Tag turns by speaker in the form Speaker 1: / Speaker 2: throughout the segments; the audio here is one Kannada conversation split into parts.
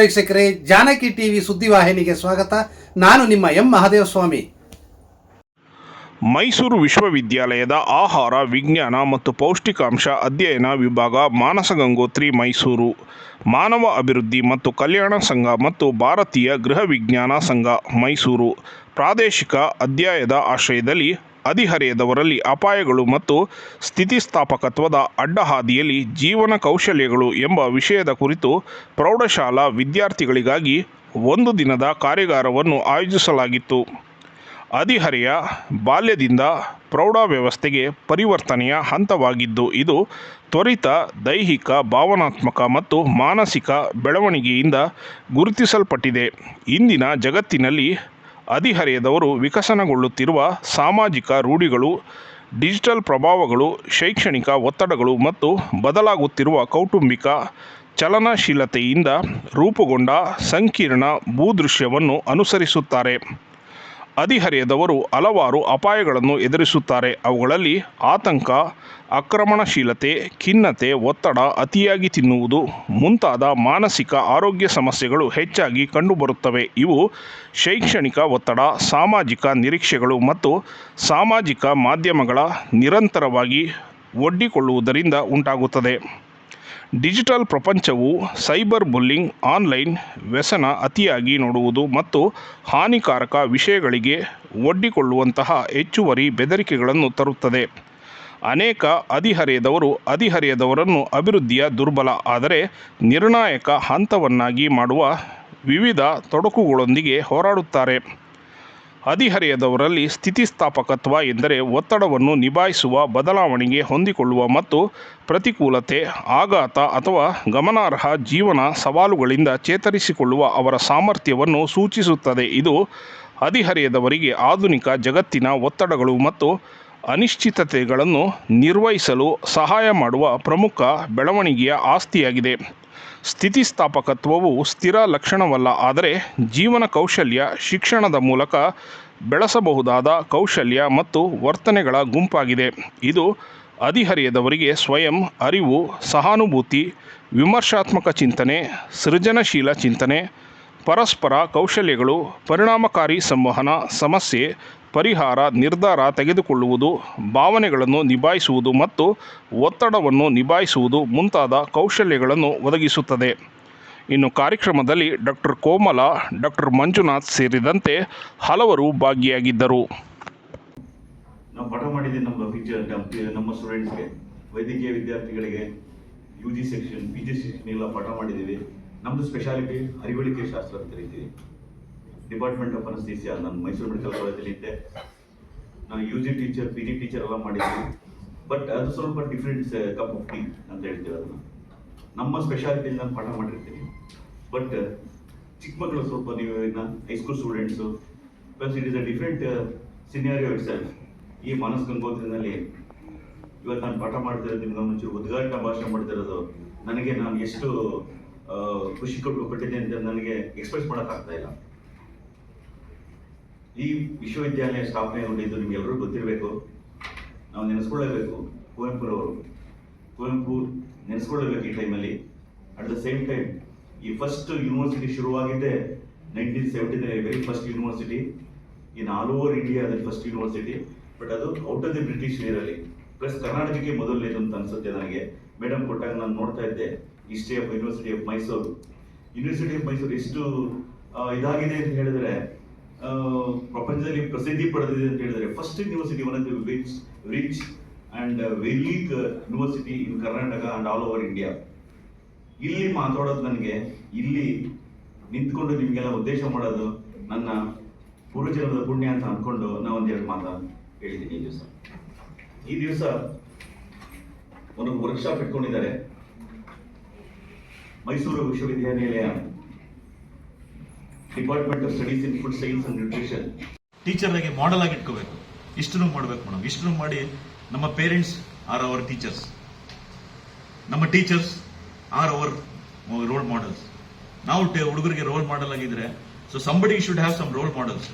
Speaker 1: ವೀಕ್ಷಕರೇ, ಜಾನಕಿ ಟಿವಿ ಸುದ್ದಿವಾಹಿನಿಗೆ ಸ್ವಾಗತ. ನಾನು ನಿಮ್ಮ ಎಂ ಮಹಾದೇವಸ್ವಾಮಿ.
Speaker 2: ಮೈಸೂರು ವಿಶ್ವವಿದ್ಯಾಲಯದ ಆಹಾರ, ವಿಜ್ಞಾನ ಮತ್ತು ಪೌಷ್ಟಿಕಾಂಶ ಅಧ್ಯಯನ ವಿಭಾಗ ಮಾನಸ ಗಂಗೋತ್ರಿ, ಮೈಸೂರು. ಮಾನವ ಅಭಿವೃದ್ಧಿ ಮತ್ತು ಕಲ್ಯಾಣ ಸಂಘ ಮತ್ತು ಭಾರತೀಯ ಗೃಹ ವಿಜ್ಞಾನ ಸಂಘ, ಮೈಸೂರು. ಪ್ರಾದೇಶಿಕ ಅಧ್ಯಾಯದ ಆಶ್ರಯದಲ್ಲಿ ಹದಿಹರೆಯದವರಲ್ಲಿ ಅಪಾಯಗಳು ಮತ್ತು ಸ್ಥಿತಿಸ್ಥಾಪಕತ್ವದ ಅಡ್ಡಹಾದಿಯಲ್ಲಿ ಜೀವನ ಕೌಶಲ್ಯಗಳು ಎಂಬ ವಿಷಯದ ಕುರಿತು ಪ್ರೌಢಶಾಲಾ ವಿದ್ಯಾರ್ಥಿಗಳಿಗಾಗಿ ಒಂದು ದಿನದ ಕಾರ್ಯಾಗಾರವನ್ನು ಆಯೋಜಿಸಲಾಗಿತ್ತು. ಅದಿಹರೆಯ ಬಾಲ್ಯದಿಂದ ಪ್ರೌಢ ವ್ಯವಸ್ಥೆಗೆ ಪರಿವರ್ತನೆಯ ಹಂತವಾಗಿದ್ದು, ಇದು ತ್ವರಿತ ದೈಹಿಕ, ಭಾವನಾತ್ಮಕ ಮತ್ತು ಮಾನಸಿಕ ಬೆಳವಣಿಗೆಯಿಂದ ಗುರುತಿಸಲ್ಪಟ್ಟಿದೆ. ಇಂದಿನ ಜಗತ್ತಿನಲ್ಲಿ ಹದಿಹರೆಯದವರು ವಿಕಸನಗೊಳ್ಳುತ್ತಿರುವ ಸಾಮಾಜಿಕ ರೂಢಿಗಳು, ಡಿಜಿಟಲ್ ಪ್ರಭಾವಗಳು, ಶೈಕ್ಷಣಿಕ ಒತ್ತಡಗಳು ಮತ್ತು ಬದಲಾಗುತ್ತಿರುವ ಕೌಟುಂಬಿಕ ಚಲನಶೀಲತೆಯಿಂದ ರೂಪುಗೊಂಡ ಸಂಕೀರ್ಣ ಭೂದೃಶ್ಯವನ್ನು ಅನುಸರಿಸುತ್ತಾರೆ. ಹದಿಹರೆಯದವರು ಹಲವಾರು ಅಪಾಯಗಳನ್ನು ಎದುರಿಸುತ್ತಾರೆ. ಅವುಗಳಲ್ಲಿ ಆತಂಕ, ಆಕ್ರಮಣಶೀಲತೆ, ಖಿನ್ನತೆ, ಒತ್ತಡ, ಅತಿಯಾಗಿ ತಿನ್ನುವುದು, ಮುಂತಾದ ಮಾನಸಿಕ ಆರೋಗ್ಯ ಸಮಸ್ಯೆಗಳು ಹೆಚ್ಚಾಗಿ ಕಂಡುಬರುತ್ತವೆ. ಇವು ಶೈಕ್ಷಣಿಕ ಒತ್ತಡ, ಸಾಮಾಜಿಕ ನಿರೀಕ್ಷೆಗಳು ಮತ್ತು ಸಾಮಾಜಿಕ ಮಾಧ್ಯಮಗಳ ನಿರಂತರವಾಗಿ ಒಡ್ಡಿಕೊಳ್ಳುವುದರಿಂದ ಉಂಟಾಗುತ್ತದೆ. ಡಿಜಿಟಲ್ ಪ್ರಪಂಚವು ಸೈಬರ್ ಬುಲ್ಲಿಂಗ್, ಆನ್ಲೈನ್ ವ್ಯಸನ ಅತಿಯಾಗಿ ನೋಡುವುದು ಮತ್ತು ಹಾನಿಕಾರಕ ವಿಷಯಗಳಿಗೆ ಒಡ್ಡಿಕೊಳ್ಳುವಂತಹ ಹೆಚ್ಚುವರಿ ಬೆದರಿಕೆಗಳನ್ನು ತರುತ್ತದೆ. ಅನೇಕ ಹದಿಹರೆಯದವರು ಹದಿಹರೆಯದವರನ್ನು ಅಭಿವೃದ್ಧಿಯ ದುರ್ಬಲ, ಆದರೆ ನಿರ್ಣಾಯಕ ಹಂತವನ್ನಾಗಿ ಮಾಡುವ ವಿವಿಧ ತೊಡಕುಗಳೊಂದಿಗೆ ಹೋರಾಡುತ್ತಾರೆ. ಹದಿಹರೆಯದವರಲ್ಲಿ ಸ್ಥಿತಿಸ್ಥಾಪಕತ್ವ ಎಂದರೆ ಒತ್ತಡವನ್ನು ನಿಭಾಯಿಸುವ, ಬದಲಾವಣೆಗೆ ಹೊಂದಿಕೊಳ್ಳುವ ಮತ್ತು ಪ್ರತಿಕೂಲತೆ, ಆಘಾತ ಅಥವಾ ಗಮನಾರ್ಹ ಜೀವನ ಸವಾಲುಗಳಿಂದ ಚೇತರಿಸಿಕೊಳ್ಳುವ ಅವರ ಸಾಮರ್ಥ್ಯವನ್ನು ಸೂಚಿಸುತ್ತದೆ. ಇದು ಹದಿಹರೆಯದವರಿಗೆ ಆಧುನಿಕ ಜಗತ್ತಿನ ಒತ್ತಡಗಳು ಮತ್ತು ಅನಿಶ್ಚಿತತೆಗಳನ್ನು ನಿರ್ವಹಿಸಲು ಸಹಾಯ ಮಾಡುವ ಪ್ರಮುಖ ಬೆಳವಣಿಗೆಯ ಆಸ್ತಿಯಾಗಿದೆ. ಸ್ಥಿತಿಸ್ಥಾಪಕತ್ವವು ಸ್ಥಿರ ಲಕ್ಷಣವಲ್ಲ, ಆದರೆ ಜೀವನ ಕೌಶಲ್ಯ ಶಿಕ್ಷಣದ ಮೂಲಕ ಬೆಳೆಸಬಹುದಾದ ಕೌಶಲ್ಯ ಮತ್ತು ವರ್ತನೆಗಳ ಗುಂಪಾಗಿದೆ. ಇದು ಹದಿಹರಿಯದವರಿಗೆ ಸ್ವಯಂ ಅರಿವು, ಸಹಾನುಭೂತಿ, ವಿಮರ್ಶಾತ್ಮಕ ಚಿಂತನೆ, ಸೃಜನಶೀಲ ಚಿಂತನೆ, ಪರಸ್ಪರ ಕೌಶಲ್ಯಗಳು, ಪರಿಣಾಮಕಾರಿ ಸಂವಹನ, ಸಮಸ್ಯೆ ಪರಿಹಾರ, ನಿರ್ಧಾರ ತೆಗೆದುಕೊಳ್ಳುವುದು, ಭಾವನೆಗಳನ್ನು ನಿಭಾಯಿಸುವುದು ಮತ್ತು ಒತ್ತಡವನ್ನು ನಿಭಾಯಿಸುವುದು ಮುಂತಾದ ಕೌಶಲ್ಯಗಳನ್ನು ಒದಗಿಸುತ್ತದೆ. ಇನ್ನು ಕಾರ್ಯಕ್ರಮದಲ್ಲಿ ಡಾಕ್ಟರ್ ಕೋಮಲ, ಡಾಕ್ಟರ್ ಮಂಜುನಾಥ್ ಸೇರಿದಂತೆ ಹಲವರು ಭಾಗಿಯಾಗಿದ್ದರು.
Speaker 3: ನಾವು ಪಾಠ ಮಾಡಿದ್ದೀವಿ ನಮ್ಮ ಟೀಚರ್ ನಮ್ಮ ಸ್ಟೂಡೆಂಟ್ಸ್ಗೆ ವೈದ್ಯಕೀಯ ವಿದ್ಯಾರ್ಥಿಗಳಿಗೆ U G section P G section ಎಲ್ಲ ಪಾಠ ಮಾಡಿದ್ದೀವಿ. ನಮ್ಮದು ಸ್ಪೆಷಾಲಿಟಿ ಅರಿವಳಿಕೆ ಶಾಸ್ತ್ರ ಅಂತ ಕರಿತೀವಿ. ಡಿಪಾರ್ಟ್ಮೆಂಟ್ ಆಫ್ ಅನಸ್ತೀಸಿಯಾ ನಾನು ಮೈಸೂರು ಮೆಡಿಕಲ್ ಕಾಲೇಜಲ್ಲಿ ಇದ್ದೆ. ನಾನು U G teacher P G teacher ಎಲ್ಲ ಮಾಡಿದ್ವಿ. ಬಟ್ ಅದು ಸ್ವಲ್ಪ ಡಿಫ್ರೆಂಟ್ ಕಪ್ ಆಫ್ ಟೀ ಅಂತ ಹೇಳ್ತೀವಿ ಅದನ್ನು. ನಮ್ಮ ಸ್ಪೆಷಾಲಿಟಿಯಲ್ಲಿ ನಾನು ಪಾಠ ಮಾಡಿರ್ತೀನಿ. ಬಟ್ ಚಿಕ್ಕ ಮಕ್ಕಳು ಸ್ವಲ್ಪ ನೀವು ಇನ್ನು high school students plus it is a different scenario it ಸೆಲ್ಫ್ ಈ ಮನಸ್ ಗಂಗೋತ್ರಿನಲ್ಲಿ ಇವತ್ತು ನಾನು ಪಾಠ ಮಾಡ್ತಿರೋದು ನಿಮ್ಗೆ ಮುಂಚೆ ಉದ್ಘಾಟನಾ ಭಾಷಣ ಮಾಡ್ತಿರೋದು ನನಗೆ ನಾನು ಎಷ್ಟು ಖುಷಿ ಕೊಟ್ಟು ಕೊಟ್ಟಿದ್ದೆ ಅಂತ ನನಗೆ ಎಕ್ಸ್ಪ್ರೆಸ್ ಮಾಡೋಕ್ಕಾಗ್ತಾ ಇಲ್ಲ. ಈ ವಿಶ್ವವಿದ್ಯಾಲಯ ಸ್ಥಾಪನೆಗೊಂಡಿದ್ದು ನಿಮಗೆಲ್ಲರೂ ಗೊತ್ತಿರಬೇಕು. ನಾವು ನೆನೆಸ್ಕೊಳ್ಳೇಬೇಕು, ಕುವೆಂಪುರವರು. ಕುವೆಂಪು ನೆನೆಸ್ಕೊಳ್ಳೇಬೇಕು ಈ ಟೈಮಲ್ಲಿ ಅಟ್ ದ ಸೇಮ್ ಟೈಮ್ ಈ ಫಸ್ಟ್ ಯೂನಿವರ್ಸಿಟಿ ಶುರುವಾಗಿದ್ದೆ nineteen ಸೆವೆಂಟಿನಲ್ಲಿ very first university in all over ಇಂಡಿಯಾದಲ್ಲಿ ಫಸ್ಟ್ ಯೂನಿವರ್ಸಿಟಿ ಬಟ್ ಅದು ಔಟ್ ಆಫ್ ದಿ ಬ್ರಿಟಿಷ್ ನೀರಲ್ಲಿ ಪ್ಲಸ್ ಕರ್ನಾಟಕಕ್ಕೆ ಮೊದಲನೇದು ಅಂತ ಅನ್ಸುತ್ತೆ ನನಗೆ. ಮೇಡಮ್ ಕೊಟ್ಟಾಗ ನಾನು ನೋಡ್ತಾ ಇದ್ದೆ history of university of Mysuru university of Mysuru ಎಷ್ಟು ಇದಾಗಿದೆ ಅಂತ ಹೇಳಿದ್ರೆ ಪ್ರಪಂಚದಲ್ಲಿ ಪ್ರಸಿದ್ಧಿ ಪಡೆದಿದೆ ಅಂತ ಹೇಳಿದ್ರೆ first university one of the rich rich and very university in Karnataka and all over India ಇಲ್ಲಿ ಮಾತಾಡೋದು ನನಗೆ, ಇಲ್ಲಿ ನಿಂತ್ಕೊಂಡು ನಿಮಗೆಲ್ಲ ಉದ್ದೇಶ ಮಾಡೋದು ನನ್ನ ಪೂರ್ವಜನ್ಮದ ಪುಣ್ಯ ಅಂತ ಅಂದ್ಕೊಂಡು ನಾನು ಒಂದೆರಡು ಮಾತು ಹೇಳಿದ್ದೀನಿ ಈ ದಿವಸ. ಈ ದಿವಸ ಒಂದು ವರ್ಕ್ಶಾಪ್ ಇಟ್ಕೊಂಡಿದ್ದಾರೆ. ಮೈಸೂರು ವಿಶ್ವವಿದ್ಯಾನಿಲಯ department of studies in food science and nutrition
Speaker 4: ಟೀಚರ್ನಾಗೆ model ಆಗಿ ಇಟ್ಕೋಬೇಕು ಇಷ್ಟನ್ನು ಮಾಡಬೇಕು ಮೇಡಮ್. ಇಷ್ಟನ್ನು ಮಾಡಿ ನಮ್ಮ ಪೇರೆಂಟ್ಸ್ ಆರ್ ಅವರ್ ಟೀಚರ್ಸ್ ನಮ್ಮ teachers are our role models ನಾವು ಹುಡುಗರಿಗೆ ರೋಲ್ ಮಾಡಲ್ ಆಗಿದ್ರೆ so somebody should have some role models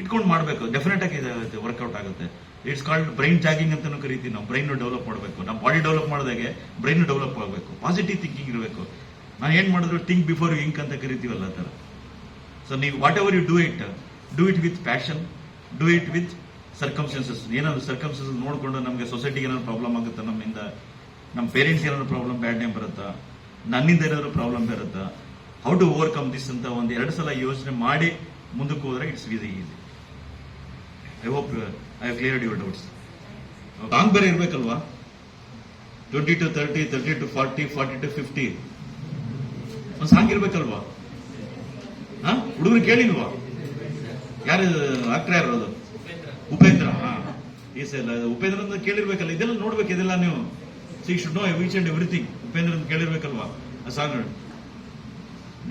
Speaker 4: ಇಟ್ಕೊಂಡು ಮಾಡಬೇಕು. ಡೆಫಿನೆಟ್ ಆಗಿ ವರ್ಕೌಟ್ ಆಗುತ್ತೆ. ಇಟ್ಸ್ ಕಾಲ್ಡ್ ಬ್ರೈನ್ ಜಾಗಿಂಗ್ ಅಂತ ಕರಿತೀವಿ ನಾವು. ಬ್ರೈನ್ ಡೆವಲಪ್ ಮಾಡಬೇಕು. ನಮ್ಮ ಬಾಡಿ ಡೆವಲಪ್ ಮಾಡಿದಾಗೆ ಬ್ರೈನ್ ಡೆವಲಪ್ ಆಗಬೇಕು. ಪಾಸಿಟಿವ್ ಥಿಂಕಿಂಗ್ ಇರಬೇಕು.
Speaker 3: ನಾನು ಏನು ಮಾಡಿದ್ರು ಥಿಂಕ್ ಬಿಫೋರ್ ಇಂಕ್ ಅಂತ ಕರಿತೀವಲ್ಲ ಆ ಥರ. ಸೊ ನೀವು whatever you do it do it with passion do it with circumstances ಏನಾದ್ರು ಸರ್ಕಮ್ಸ್ಟೆನ್ಸಸ್ ನೋಡಿಕೊಂಡು ನಮಗೆ ಸೊಸೈಟಿಗೆ ಏನಾದ್ರು ಪ್ರಾಬ್ಲಮ್ ಆಗುತ್ತಾ? ನಮ್ಮಿಂದ ನಮ್ಮ ಪೇರೆಂಟ್ಸ್ ಏನಾದ್ರು ಪ್ರಾಬ್ಲಮ್ ಬ್ಯಾಡ್ ನೇಮ್ ಬರುತ್ತಾ? ನನ್ನಿಂದ ಏನಾದ್ರು ಪ್ರಾಬ್ಲಮ್ ಬರುತ್ತಾ? ಹೌ ಟು ಓವರ್ಕಮ್ ದಿಸ್ ಅಂತ ಒಂದು ಎರಡು ಸಲ ಯೋಚನೆ ಮಾಡಿ ಮುಂದಕ್ಕೆ ಹೋದ್ರೆ it's easy easy I hope I cleared your doubts long ಬೇರೆ ಇರಬೇಕಲ್ವಾ? Twenty to thirty thirty to forty forty to fifty ಒಂದು ಸಾಂಗ್ ಇರ್ಬೇಕಲ್ವಾ? ಹಾ? ಹುಡುಗರು ಕೇಳಿಲ್ವಾ? ಯಾರು ಆಕ್ಟರ್ ಯಾರು ಅದು? ಉಪೇಂದ್ರ. ಹಾ. ಈ ಸಲ ಉಪೇಂದ್ರ ಅಂತ ಕೇಳಿರ್ಬೇಕಲ್ಲ, ಇದೆಲ್ಲ ನೋಡ್ಬೇಕು, ಇದೆಲ್ಲ ನೀವು. See should know which and everything Upendra ಅಂತ ಕೇಳಿರ್ಬೇಕಲ್ವಾ ಆ song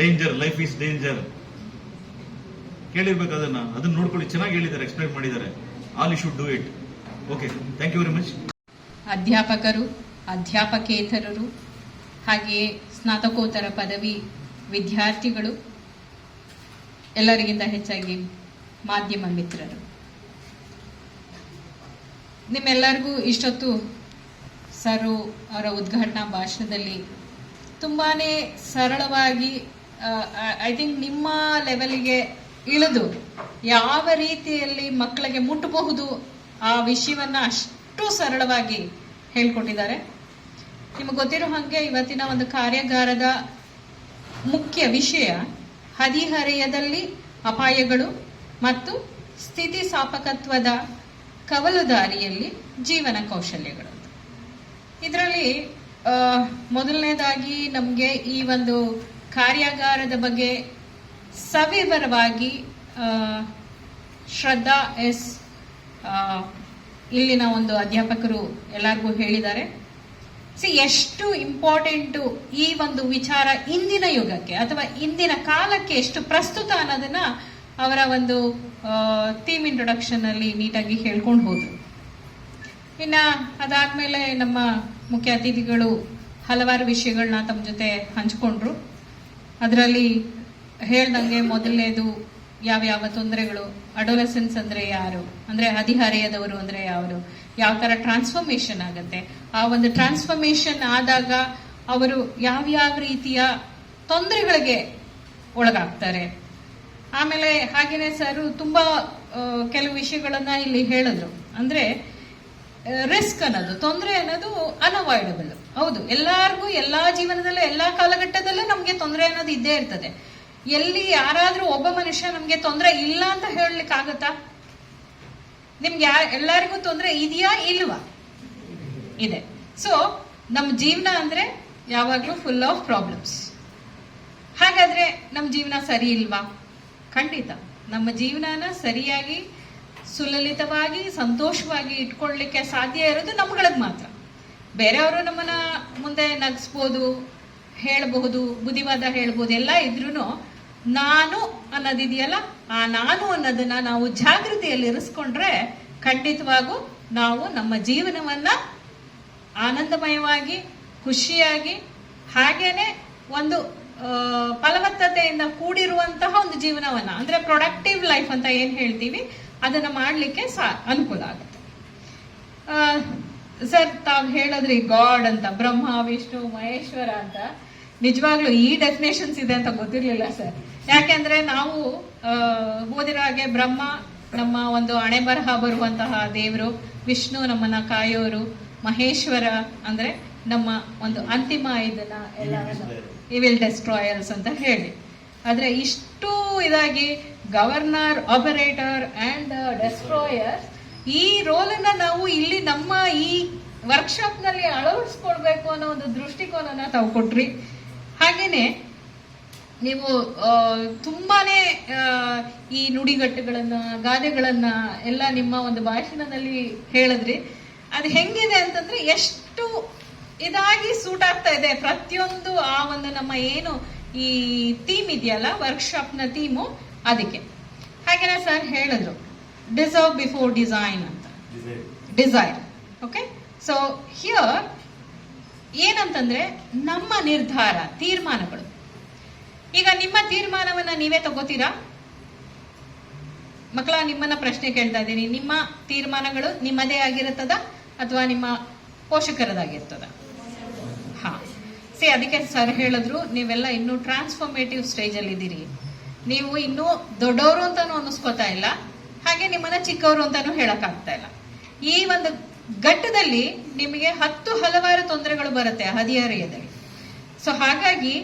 Speaker 3: danger life is danger ಕೇಳಿರ್ಬೇಕು ಅದನ್ನ. ಅದನ್ನ ನೋಡ್ಕೊಳ್ಳಿ, ಚೆನ್ನಾಗಿ ಹೇಳಿದ್ದಾರೆ ಎಕ್ಸ್ಪ್ಲೈನ್ ಮಾಡಿದ್ದಾರೆ. All you should do it okay thank you very much
Speaker 5: ಅಧ್ಯಾಪಕರು, ಅಧ್ಯಾಪಕೇತರರು, ಹಾಗೆಯೇ ಸ್ನಾತಕೋತ್ತರ ಪದವಿ ವಿದ್ಯಾರ್ಥಿಗಳು, ಎಲ್ಲರಿಗಿಂತ ಹೆಚ್ಚಾಗಿ ಮಾಧ್ಯಮ ಮಿತ್ರರು. ನಿಮ್ಮೆಲ್ಲರಿಗೂ ಇಷ್ಟೊತ್ತು ಸರು ಅವರ ಉದ್ಘಾಟನಾ ಭಾಷಣದಲ್ಲಿ ತುಂಬಾ ಸರಳವಾಗಿ ಐ ಥಿಂಕ್ ನಿಮ್ಮ ಲೆವೆಲ್ಗೆ ಇಳಿದು ಯಾವ ರೀತಿಯಲ್ಲಿ ಮಕ್ಕಳಿಗೆ ಮುಟ್ಟಬಹುದು ಆ ವಿಷಯವನ್ನ ಅಷ್ಟು ಸರಳವಾಗಿ ಹೇಳ್ಕೊಟ್ಟಿದ್ದಾರೆ. ನಿಮಗೆ ಗೊತ್ತಿರೋ ಹಾಗೆ ಇವತ್ತಿನ ಒಂದು ಕಾರ್ಯಾಗಾರದ ಮುಖ್ಯ ವಿಷಯ ಹದಿಹರೆಯದಲ್ಲಿ ಅಪಾಯಗಳು ಮತ್ತು ಸ್ಥಿತಿಸ್ಥಾಪಕತ್ವದ ಕವಲುದಾರಿಯಲ್ಲಿ ಜೀವನ ಕೌಶಲ್ಯಗಳು. ಇದರಲ್ಲಿ ಮೊದಲನೇದಾಗಿ ನಮಗೆ ಈ ಒಂದು ಕಾರ್ಯಾಗಾರದ ಬಗ್ಗೆ ಸವಿವರವಾಗಿ ಶ್ರದ್ಧಾ ಎಸ್ ಇಲ್ಲಿನ ಒಂದು ಅಧ್ಯಾಪಕರು ಎಲ್ಲರಿಗೂ ಹೇಳಿದ್ದಾರೆ. ಸಿ ಎಷ್ಟು ಇಂಪಾರ್ಟೆಂಟು ಈ ಒಂದು ವಿಚಾರ ಇಂದಿನ ಯುಗಕ್ಕೆ ಅಥವಾ ಇಂದಿನ ಕಾಲಕ್ಕೆ ಎಷ್ಟು ಪ್ರಸ್ತುತ ಅನ್ನೋದನ್ನ ಅವರ ಒಂದು ಥೀಮ್ ಇಂಟ್ರೊಡಕ್ಷನ್ ಅಲ್ಲಿ ನೀಟಾಗಿ ಹೇಳ್ಕೊಂಡು ಹೋದ್ರು. ಇನ್ನ ಅದಾದ್ಮೇಲೆ ನಮ್ಮ ಮುಖ್ಯ ಅತಿಥಿಗಳು ಹಲವಾರು ವಿಷಯಗಳನ್ನ ತಮ್ಮ ಜೊತೆ ಹಂಚ್ಕೊಂಡ್ರು. ಅದರಲ್ಲಿ ಹೇಳ್ದಂಗೆ ಮೊದಲನೇದು ಯಾವ್ಯಾವ ತೊಂದರೆಗಳು ಅಡೋಲೆಸೆನ್ಸ್ ಅಂದ್ರೆ ಯಾರು, ಅಂದ್ರೆ ಹದಿಹರೆಯದವರು ಅಂದ್ರೆ ಯಾರು ಯಾವ ತರ ಟ್ರಾನ್ಸ್ಫಾರ್ಮೇಶನ್ ಆಗುತ್ತೆ? ಆ ಒಂದು ಟ್ರಾನ್ಸ್ಫಾರ್ಮೇಶನ್ ಆದಾಗ ಅವರು ಯಾವ್ಯಾವ ರೀತಿಯ ತೊಂದರೆಗಳಿಗೆ ಒಳಗಾಗ್ತಾರೆ? ಆಮೇಲೆ ಹಾಗೇನೆ ಸರ್ ತುಂಬಾ ಕೆಲವು ವಿಷಯಗಳನ್ನ ಇಲ್ಲಿ ಹೇಳಿದ್ರು. ಅಂದ್ರೆ ರಿಸ್ಕ್ ಅನ್ನೋದು, ತೊಂದರೆ ಅನ್ನೋದು ಅನವಾಯ್ಡಬಲ್ ಹೌದು, ಎಲ್ಲಾರ್ಗೂ ಎಲ್ಲಾ ಜೀವನದಲ್ಲೂ, ಎಲ್ಲಾ ಕಾಲಘಟ್ಟದಲ್ಲೂ ನಮ್ಗೆ ತೊಂದರೆ ಅನ್ನೋದು ಇದ್ದೇ ಇರ್ತದೆ. ಎಲ್ಲಿ ಯಾರಾದ್ರೂ ಒಬ್ಬ ಮನುಷ್ಯ ನಮ್ಗೆ ತೊಂದರೆ ಇಲ್ಲ ಅಂತ ಹೇಳಲಿಕ್ಕೆ ಆಗತ್ತಾ ನಿಮ್ಗೆ ಎಲ್ಲರಿಗೂ ತೊಂದರೆ ಇದೆಯಾ ಇಲ್ವಾ? ಇದೆ. ಸೊ ನಮ್ಮ ಜೀವನ ಅಂದ್ರೆ ಯಾವಾಗ್ಲೂ ಫುಲ್ ಆಫ್ ಪ್ರಾಬ್ಲಮ್ಸ್ ಹಾಗಾದ್ರೆ ನಮ್ಮ ಜೀವನ ಸರಿ ಇಲ್ವಾ? ಖಂಡಿತ. ನಮ್ಮ ಜೀವನನ ಸರಿಯಾಗಿ, ಸುಲಲಿತವಾಗಿ, ಸಂತೋಷವಾಗಿ ಇಟ್ಕೊಳ್ಳಿಕ್ಕೆ ಸಾಧ್ಯ ಇರೋದು ನಮ್ಗಳದ್ ಮಾತ್ರ. ಬೇರೆಯವರು ನಮ್ಮನ್ನ ಮುಂದೆ ನಗಿಸ್ಬೋದು, ಹೇಳಬಹುದು, ಬುದ್ಧಿವಾದ ಹೇಳ್ಬೋದು, ಎಲ್ಲ ಇದ್ರೂ ನಾನು ಅನ್ನೋದಿದೆಯಲ್ಲ, ಆ ನಾನು ಅನ್ನೋದನ್ನ ನಾವು ಜಾಗೃತಿಯಲ್ಲಿ ಇರಿಸ್ಕೊಂಡ್ರೆ ಖಂಡಿತವಾಗೂ ನಾವು ನಮ್ಮ ಜೀವನವನ್ನ ಆನಂದಮಯವಾಗಿ, ಖುಷಿಯಾಗಿ, ಹಾಗೇನೆ ಒಂದು ಫಲವತ್ತತೆಯಿಂದ ಕೂಡಿರುವಂತಹ ಒಂದು ಜೀವನವನ್ನ, ಅಂದ್ರೆ ಪ್ರೊಡಕ್ಟಿವ್ ಲೈಫ್ ಅಂತ ಏನ್ ಹೇಳ್ತೀವಿ, ಅದನ್ನ ಮಾಡ್ಲಿಕ್ಕೆ ಸಾ, ಅನುಕೂಲ ಆಗುತ್ತೆ. ಸರ್, ತಾವ್ ಹೇಳಿದ್ರಿ, ಗಾಡ್ ಅಂತ, ಬ್ರಹ್ಮ, ವಿಷ್ಣು, ಮಹೇಶ್ವರ ಅಂತ. ನಿಜವಾಗ್ಲೂ ಈ ಡೆಫಿನೇಷನ್ಸ್ ಇದೆ ಅಂತ ಗೊತ್ತಿರ್ಲಿಲ್ಲ ಸರ್. ಯಾಕೆಂದ್ರೆ ನಾವು ಓದಿರೋ ಹಾಗೆ ಬ್ರಹ್ಮ ನಮ್ಮ ಒಂದು ಹಣೆ ಬರಹ ಬರುವಂತಹ ದೇವರು ವಿಷ್ಣು ನಮ್ಮನ್ನ ಕಾಯೋರು ಮಹೇಶ್ವರ ಅಂದ್ರೆ ನಮ್ಮ ಒಂದು ಅಂತಿಮ ಇದನ್ನ ಎಲ್ಲ ವಿಲ್ ಡೆಸ್ಟ್ರಾಯರ್ಸ್ ಅಂತ ಹೇಳಿ. ಆದ್ರೆ ಇಷ್ಟು ಇದಾಗಿ ಗವರ್ನರ್ ಆಪರೇಟರ್ ಅಂಡ್ ಡೆಸ್ಟ್ರಾಯರ್ಸ್ ಈ ರೋಲ್ ಅನ್ನ ನಾವು ಇಲ್ಲಿ ನಮ್ಮ ಈ ವರ್ಕ್ಶಾಪ್ನಲ್ಲಿ ಅಳವಡಿಸ್ಕೊಳ್ಬೇಕು ಅನ್ನೋ ಒಂದು ದೃಷ್ಟಿಕೋನನ ತಾವು ಕೊಟ್ರಿ. ಹಾಗೇನೆ ನೀವು ಆ, ಈ ನುಡಿಗಟ್ಟುಗಳನ್ನ ಗಾದೆಗಳನ್ನ ಎಲ್ಲ ನಿಮ್ಮ ಒಂದು ಭಾಷಣದಲ್ಲಿ ಹೇಳಿದ್ರಿ. ಅದು ಹೆಂಗಿದೆ ಅಂತಂದ್ರೆ ಎಷ್ಟು ಇದಾಗಿ ಸೂಟ್ ಆಗ್ತಾ ಇದೆ. ಪ್ರತಿಯೊಂದು ಆ ಒಂದು ನಮ್ಮ ಏನು ಈ ಥೀಮ್ ಇದೆಯಲ್ಲ ವರ್ಕ್ಶಾಪ್ನ ಥೀಮು ಅದಕ್ಕೆ. ಹಾಗೇನೆ ಸರ್ ಹೇಳಿದ್ರು ಡಿಸರ್ವ್ ಬಿಫೋರ್ ಡಿಸೈನ್ ಅಂತ. ಡಿಸೈರ್ ಓಕೆ ಸೊ ಹಿಯರ್ ಏನಂತಂದ್ರೆ ನಮ್ಮ ನಿರ್ಧಾರ, ತೀರ್ಮಾನಗಳು. ಈಗ ನಿಮ್ಮ ತೀರ್ಮಾನವನ್ನ ನೀವೇ ತಗೋತೀರಾ? ಮಕ್ಕಳ, ನಿಮ್ಮನ್ನ ಪ್ರಶ್ನೆ ಕೇಳ್ತಾ ಇದ್ದೀನಿ. ನಿಮ್ಮ ತೀರ್ಮಾನಗಳು ನಿಮ್ಮದೇ ಆಗಿರುತ್ತದ? ಅಥವಾ ನಿಮ್ಮ ಪೋಷಕರದಾಗಿರ್ತದ? ಹಾ. ಸಿ, ಅದಕ್ಕೆ ಸರ್ ಹೇಳಿದ್ರು, ನೀವೆಲ್ಲ ಇನ್ನೂ ಟ್ರಾನ್ಸ್ಫಾರ್ಮೇಟಿವ್ ಸ್ಟೇಜ್ ಅಲ್ಲಿ ಇದ್ದೀರಿ. ನೀವು ಇನ್ನೂ ದೊಡ್ಡವರು ಅಂತಾನು ಅನ್ನಿಸ್ಕೋತಾ ಇಲ್ಲ. ಹಾಗೆ ನಿಮ್ಮನ್ನ ಚಿಕ್ಕವರು ಅಂತಾನು ಹೇಳಕ್ ಆಗ್ತಾ ಇಲ್ಲ. ಈ ಒಂದು ಘಟ್ಟದಲ್ಲಿ ನಿಮಗೆ ಹತ್ತು ಹಲವಾರು ತೊಂದರೆಗಳು ಬರುತ್ತೆ ಹದಿಹರೆಯದಲ್ಲಿ. ಸೊ ಹಾಗಾಗಿ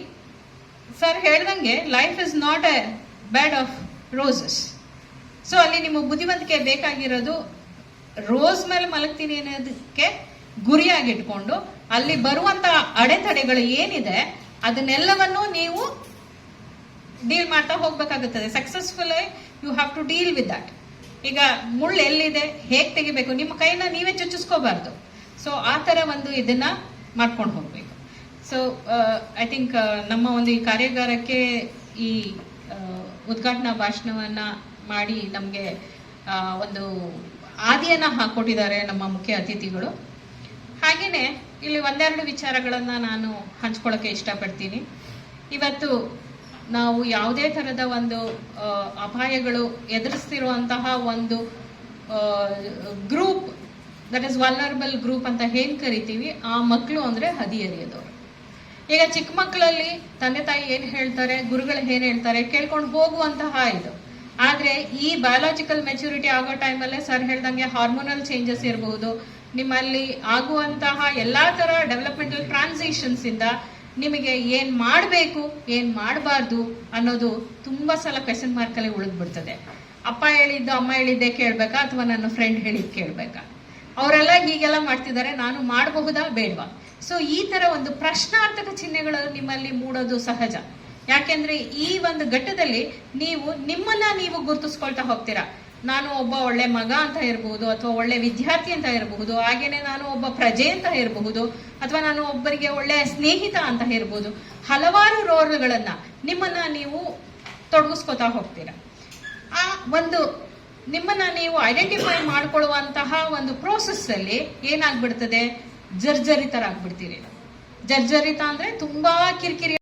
Speaker 5: ಸರ್ ಹೇಳ್ದಂಗೆ life is not a bed of roses so ಅಲ್ಲಿ ನಿಮ್ಮ ಬುದ್ಧಿವಂತಿಕೆ ಬೇಕಾಗಿರೋದು ರೋಸ್ ಮೇಲೆ ಮಲಗ್ತೀನಿ ಅನ್ನೋದಕ್ಕೆ ಗುರಿಯಾಗಿಟ್ಕೊಂಡು ಅಲ್ಲಿ ಬರುವಂತ ಅಡೆತಡೆಗಳು ಏನಿದೆ ಅದನ್ನೆಲ್ಲವನ್ನು ನೀವು ಡೀಲ್ ಮಾಡ್ತಾ ಹೋಗ್ಬೇಕಾಗುತ್ತದೆ. Successful you have to deal with that ಈಗ ಮುಳ್ಳು ಎಲ್ಲಿದೆ? ಹೇಗೆ ತೆಗಿಬೇಕು? ನಿಮ್ಮ ಕೈನ ನೀವೇ ಚುಚ್ಚಿಸ್ಕೋಬಾರ್ದು. ಸೊ ಆ ತರ ಒಂದು ಇದನ್ನ ಮಾಡ್ಕೊಂಡು ಹೋಗ್ಬೇಕು. ಸೊ ಐ ಥಿಂಕ್ ನಮ್ಮ ಒಂದು ಈ ಕಾರ್ಯಾಗಾರಕ್ಕೆ ಈ ಉದ್ಘಾಟನಾ ಭಾಷಣವನ್ನ ಮಾಡಿ ನಮಗೆ ಒಂದು ಆದಿಯನ್ನ ಹಾಕೊಟ್ಟಿದ್ದಾರೆ ನಮ್ಮ ಮುಖ್ಯ ಅತಿಥಿಗಳು. ಹಾಗೇನೆ ಇಲ್ಲಿ ಒಂದೆರಡು ವಿಚಾರಗಳನ್ನ ನಾನು ಹಂಚ್ಕೊಳ್ಳೋಕ್ಕೆ ಇಷ್ಟಪಡ್ತೀನಿ. ಇವತ್ತು ನಾವು ಯಾವುದೇ ಥರದ ಒಂದು ಅಪಾಯಗಳು ಎದುರಿಸ್ತಿರುವಂತಹ ಒಂದು group that is vulnerable group ಅಂತ ಹೇಗ್ ಕರಿತೀವಿ, ಆ ಮಕ್ಕಳು ಅಂದ್ರೆ ಹದಿಹರಿಯದವರು. ಈಗ ಚಿಕ್ಕ ಮಕ್ಕಳಲ್ಲಿ ತಂದೆ ತಾಯಿ ಏನ್ ಹೇಳ್ತಾರೆ, ಗುರುಗಳು ಏನ್ ಹೇಳ್ತಾರೆ, ಕೇಳ್ಕೊಂಡು ಹೋಗುವಂತಹ ಇದು. ಆದ್ರೆ ಈ ಬಯಾಲಜಿಕಲ್ ಮೆಚುರಿಟಿ ಆಗೋ ಟೈಮಲ್ಲೇ ಸರ್ ಹೇಳ್ದಂಗೆ ಹಾರ್ಮೋನಲ್ ಚೇಂಜಸ್ ಇರಬಹುದು ನಿಮ್ಮಲ್ಲಿ ಆಗುವಂತಹ ಎಲ್ಲಾ ತರ ಡೆವಲಪ್ಮೆಂಟಲ್ ಟ್ರಾನ್ಸಿಷನ್ಸ್ ಇಂದ ನಿಮಗೆ ಏನ್ ಮಾಡಬೇಕು, ಏನ್ ಮಾಡಬಾರ್ದು ಅನ್ನೋದು ತುಂಬಾ ಸಲ ಕ್ವೆಶನ್ ಮಾರ್ಕಲ್ಲಿ ಉಳಿದ್ಬಿಡ್ತದೆ. ಅಪ್ಪ ಹೇಳಿದ್ದು, ಅಮ್ಮ ಹೇಳಿದ್ದೆ ಕೇಳ್ಬೇಕಾ ಅಥವಾ ನನ್ನ ಫ್ರೆಂಡ್ ಹೇಳಿದ್ ಕೇಳ್ಬೇಕಾ? ಅವರೆಲ್ಲ ಹೀಗೆಲ್ಲ ಮಾಡ್ತಿದ್ದಾರೆ, ನಾನು ಮಾಡಬಹುದಾ ಬೇಡವಾ? ಸೊ ಈ ತರ ಒಂದು ಪ್ರಶ್ನಾರ್ಥಕ ಚಿಹ್ನೆಗಳು ನಿಮ್ಮಲ್ಲಿ ಮೂಡೋದು ಸಹಜ. ಯಾಕೆಂದ್ರೆ ಈ ಒಂದು ಘಟ್ಟದಲ್ಲಿ ನೀವು ನಿಮ್ಮನ್ನ ನೀವು ಗುರುತಿಸ್ಕೊಳ್ತಾ ಹೋಗ್ತೀರಾ. ನಾನು ಒಬ್ಬ ಒಳ್ಳೆ ಮಗ ಅಂತ ಇರಬಹುದು ಅಥವಾ ಒಳ್ಳೆ ವಿದ್ಯಾರ್ಥಿ ಅಂತ ಇರಬಹುದು, ಹಾಗೇನೆ ನಾನು ಒಬ್ಬ ಪ್ರಜೆ ಅಂತ ಇರಬಹುದು ಅಥವಾ ನಾನು ಒಬ್ಬರಿಗೆ ಒಳ್ಳೆ ಸ್ನೇಹಿತ ಅಂತ ಇರಬಹುದು, ಹಲವಾರು ರೋಲ್ಗಳನ್ನ ನಿಮ್ಮನ್ನ ನೀವು ತೊಡಗಿಸ್ಕೊತಾ ಹೋಗ್ತೀರಾ. ಆ ಒಂದು ನಿಮ್ಮನ್ನ ನೀವು ಐಡೆಂಟಿಫೈ ಮಾಡ್ಕೊಳ್ಳುವಂತಹ ಒಂದು ಪ್ರೋಸೆಸ್ ಅಲ್ಲಿ ಏನಾಗ್ಬಿಡ್ತದೆ? ಜರ್ಜರಿತರಾಗ್ಬಿಡ್ತೀರಿ. ಜರ್ಜರಿತ ಅಂದ್ರೆ ತುಂಬಾ ಕಿರಿಕಿರಿ